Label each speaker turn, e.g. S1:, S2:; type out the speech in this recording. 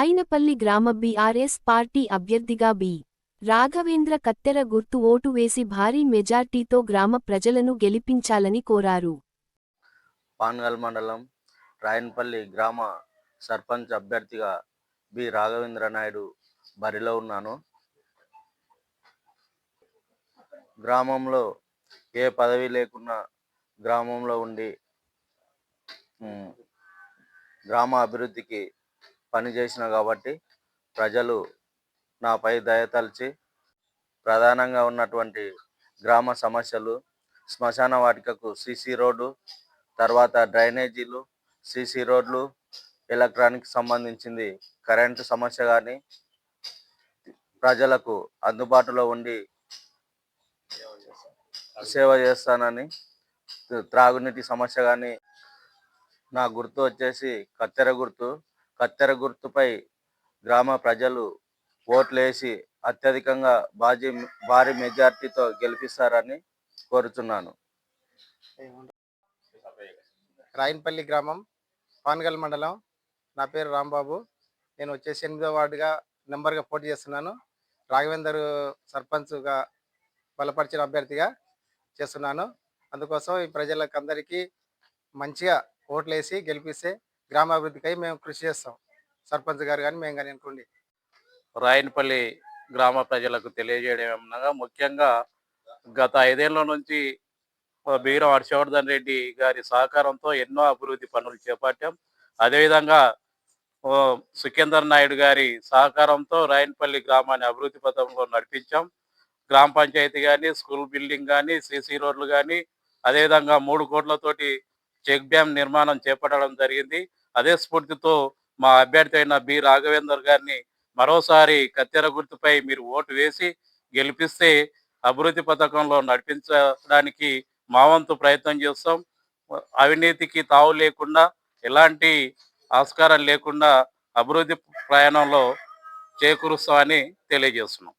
S1: రాయినపల్లి గ్రామ BRS party అభ్యర్థిగా B. Raghavendra కత్తెర గుర్తు ఓటు వేసి భారీ మెజార్టీతో గ్రామ ప్రజలను గెలిపించాలని కోరారు.
S2: పాన్గల్ మండలం రాయన్పల్లి గ్రామ సర్పంచ్ అభ్యర్థిగా బి. రాఘవేంద్ర నాయుడు బరిలో ఉన్నాను. గ్రామంలో ఏ పదవి లేకున్నా గ్రామంలో ఉండి గ్రామ అభివృద్ధికి పనిచేసిన కాబట్టి ప్రజలు నాపై దయతలిచి ప్రధానంగా ఉన్నటువంటి గ్రామ సమస్యలు శ్మశాన వాటికకు సిసి రోడ్డు తర్వాత డ్రైనేజీలు సిసి రోడ్లు ఎలక్ట్రానిక్ సంబంధించింది కరెంటు సమస్య కానీ ప్రజలకు అందుబాటులో ఉండి సేవ చేస్తానని త్రాగునీటి సమస్య కానీ నా గుర్తు వచ్చేసి కత్తెర గుర్తు. కత్తెర గుర్తుపై గ్రామ ప్రజలు ఓట్లేసి అత్యధికంగా బాజీ భారీ మెజార్టీతో గెలిపిస్తారని కోరుచున్నాను.
S3: రాయన్పల్లి గ్రామం పాన్గల్ మండలం. నా పేరు రాంబాబు. నేను వచ్చేసి ఎనిమిదో వార్డుగా నెంబర్గా పోటీ చేస్తున్నాను. రాఘవేందర్ సర్పంచ్గా బలపరిచిన అభ్యర్థిగా చేస్తున్నాను. అందుకోసం ఈ ప్రజలకు అందరికీ మంచిగా ఓట్లేసి గెలిపిస్తే గ్రామాభివృద్ధికై మేము కృషి చేస్తాం. సర్పంచ్ గారు కానీ మేము కానీ అనుకోండి.
S4: రాయనపల్లి గ్రామ ప్రజలకు తెలియజేయడం ఏమనగా ముఖ్యంగా గత ఐదేళ్ళ నుంచి బీరం హర్షవర్ధన్ రెడ్డి గారి సహకారంతో ఎన్నో అభివృద్ధి పనులు చేపట్టాం. అదేవిధంగా సుఖేందర్ నాయుడు గారి సహకారంతో రాయనపల్లి గ్రామాన్ని అభివృద్ధి పథంలో నడిపించాం. గ్రామ పంచాయతీ కానీ స్కూల్ బిల్డింగ్ కానీ సీసీ రోడ్లు కానీ అదేవిధంగా మూడు కోట్లతోటి చెక్ డ్యామ్ నిర్మాణం చేపట్టడం జరిగింది. అదే స్ఫూర్తితో మా అభ్యర్థి అయిన బి. రాఘవేందర్ గారిని మరోసారి కత్తెర గుర్తుపై మీరు ఓటు వేసి గెలిపిస్తే అభివృద్ధి పథకంలో నడిపించడానికి మా వంతు ప్రయత్నం చేస్తాం. అవినీతికి తావు లేకుండా ఎలాంటి ఆస్కారం లేకుండా అభివృద్ధి ప్రయాణంలో చేకూరుస్తామని తెలియజేస్తున్నాం.